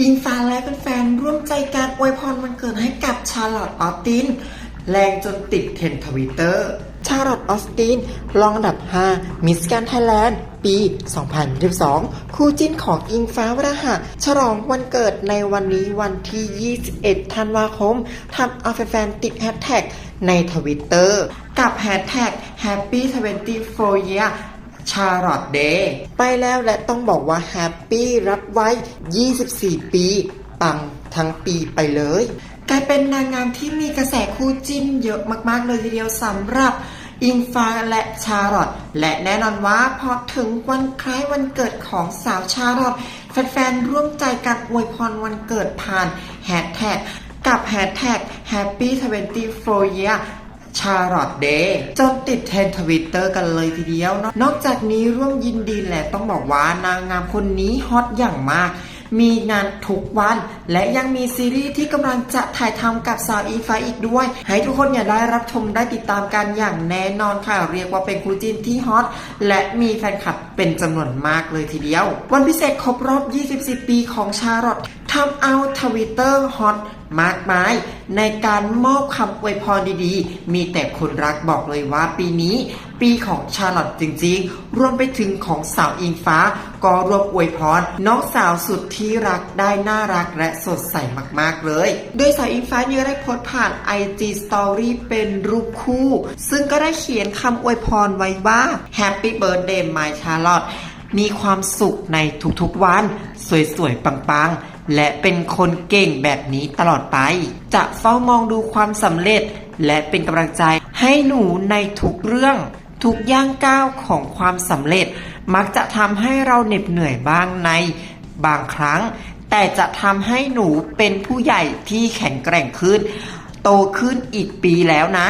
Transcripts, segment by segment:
อิงฟ้าและแฟนๆร่วมใจการอวยพรวันเกิดให้กับชาร์ลอตออสติน แรงจนติดเทรนทวิตเตอร์ ชาร์ลอตออสตินรองอันดับ 5 มิสแกนไทยแลนด์ปี 2022 คู่จิ้นของอิงฟ้าวราหะ ฉลองวันเกิดในวันนี้วันที่ 21 ธันวาคมทำเอาแฟนๆติดแฮชแท็กในทวิตเตอร์กับแฮชแท็ก Happy 24 Year ชาร์ลอตเดย์ไปแล้วและต้องบอกว่าแฮปปี้รับไว้ 24 ปีปังทั้งปีไปเลยกลายเป็นนางงามที่มีกระแสคู่จิ้นเยอะมากๆ เลยทีเดียวสำหรับอิงฟ้าและชาร์ลอตและแน่นอนว่าพอถึงวันคล้ายวันเกิดของสาวชาร์ลอตแฟนๆร่วมใจกันอวยพรวันเกิดผ่านแฮชแท็กกับแฮชแท็ก Happy 24 Year ชาร์ลอตเดย์จนติดเทรนทวิตเตอร์กันเลยทีเดียวเนาะนอกจากนี้ร่วมยินดีและต้องบอกว่านางงามคนนี้ฮอตอย่างมากมีงานทุกวัน และยังมีซีรีส์ที่กำลังจะถ่ายทำกับสาวอีฟ้าอีกด้วย ให้ทุกคนอย่าได้รับชมได้ติดตามกันอย่างแน่นอนค่ะ เรียกว่าเป็นคู่จิ้นที่ฮอตและมีแฟนคลับเป็นจำนวนมากเลยทีเดียว วันพิเศษครบรอบ 24 ปีของชาร์ลอต ทำเอาทวิตเตอร์ฮอตมากมาย ในการมอบคำอวยพรดีๆ มีแต่คนรักบอกเลยว่าปีนี้ ปีของชาลอตจริงๆ รวมไปถึงของสาวอิงฟ้า ก็รวมอวยพรน้องสาวสุดที่รักได้น่ารักและสดใสมากๆเลย โดยสาวอิงฟ้าเนี่ยได้โพสต์ผ่าน IG Story เป็นรูปคู่ ซึ่งก็ได้เขียนคำอวยพรไว้ว่า Happy Birthday my Charlotte มีความสุขในทุกๆวัน สวยๆ ปังๆ และเป็นคนเก่งแบบนี้ตลอดไป จะเฝ้ามองดูความสำเร็จ และเป็นกำลังใจให้หนูในทุกเรื่อง ทุกย่างก้าวของความสำเร็จ มักจะทำให้เราเหน็ดเหนื่อยบ้างใน บางครั้ง แต่จะทำให้หนูเป็นผู้ใหญ่ที่แข็งแกร่งขึ้น โตขึ้นอีกปีแล้วนะ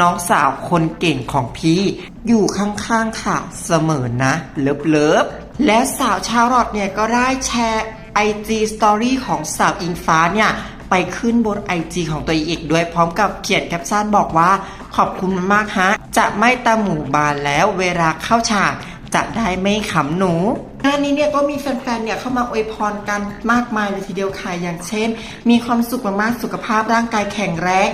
น้องสาวคนเก่งของพี่ อยู่ข้างๆค่ะเสมอนะ เลิฟเลิฟและสาวชาวรอดเนี่ยก็ได้แชร์ IG Story ของสาวอิงฟ้าเนี่ยไปขึ้นบน IG ของตัวเองอีกด้วยพร้อมกับเขียนแคปชั่นบอกว่า ขอบคุณมากฮะ จะไม่ตาหมู่บานแล้วเวลาเข้าฉาก จะได้ไม่ขำหนูงานนี้เนี่ยก็มีแฟนๆ เนี่ยเข้ามาอวยพรกันมากมายเลยทีเดียวค่ะอย่างเช่น มีความสุขมากๆ สุขภาพร่างกายแข็งแรง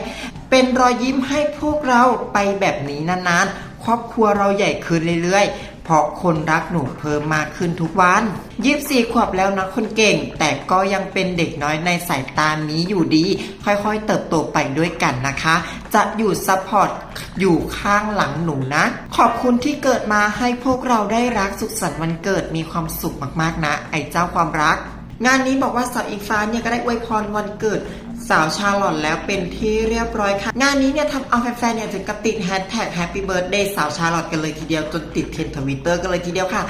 เป็นรอยยิ้มให้พวกเราไปแบบนี้นานๆ ครอบครัวเราใหญ่ขึ้นเรื่อยๆ เพราะคนรักหนูเพิ่มมากขึ้นทุกวันยิบสี่ขวบแล้วนะคนเก่ง แต่ก็ยังเป็นเด็กน้อยในสายตานี้อยู่ดี ค่อยๆเติบโตไปด้วยกันนะคะ จะอยู่ซัพพอร์ตอยู่ข้างหลังหนูนะ ขอบคุณที่เกิดมาให้พวกเราได้รักสุขสันต์วันเกิดมีความสุขมากๆนะ ไอ้เจ้าความรัก งานนี้บอกว่าสาวอิงฟ้าเนี่ยก็ได้อวยพรวันเกิด สาวชาลอตแล้วเป็นที่เรียบร้อยค่ะ งานนี้เนี่ยทำเอาแฟนๆเนี่ยถึงกับติดแฮชแท็กแฮปปี้เบิร์ดเดย์สาวชาลอตกันเลยทีเดียวจนติดเทรนด์ทวิตเตอร์กันเลยทีเดียวค่ะ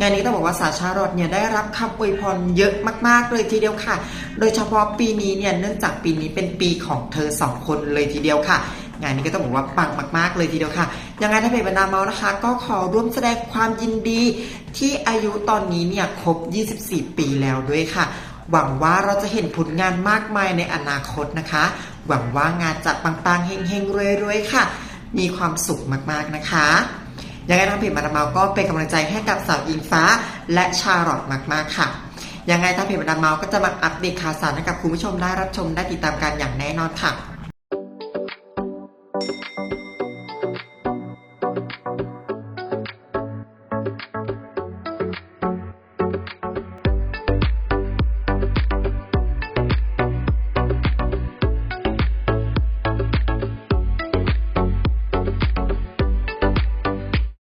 งานนี้ต้องบอกว่าสาวชาลอตเนี่ยได้รับคำอวยพรเยอะมากๆเลยทีเดียวค่ะ โดยเฉพาะปีนี้เนี่ยเนื่องจากปีนี้เป็นปีของเธอสองคนเลยทีเดียวค่ะงานนี้ก็ต้องบอกว่าปังมาก ๆ เลยทีเดียวค่ะ ยังไงถ้าเพจบรรดาเมาส์นะคะ ก็ขอร่วมแสดงความยินดี ที่อายุตอนนี้เนี่ยครบ 24 ปีแล้วด้วยค่ะ หวังว่าเราจะเห็นผลงานมากมายในอนาคตนะคะ หวังว่างานจะปังๆเฮงๆรวยๆค่ะ มีความสุขมากๆนะคะยังไงทางเพจมาดาเมาก็เป็นกำลังใจให้กับสาวอิงฟ้า และชาร์ลอตมากๆค่ะยังไงทางเพจมาดาเมาก็จะมาอัปเดตข่าวสารให้กับคุณผู้ชมได้รับชมได้ติดตามกันอย่างแน่นอนค่ะ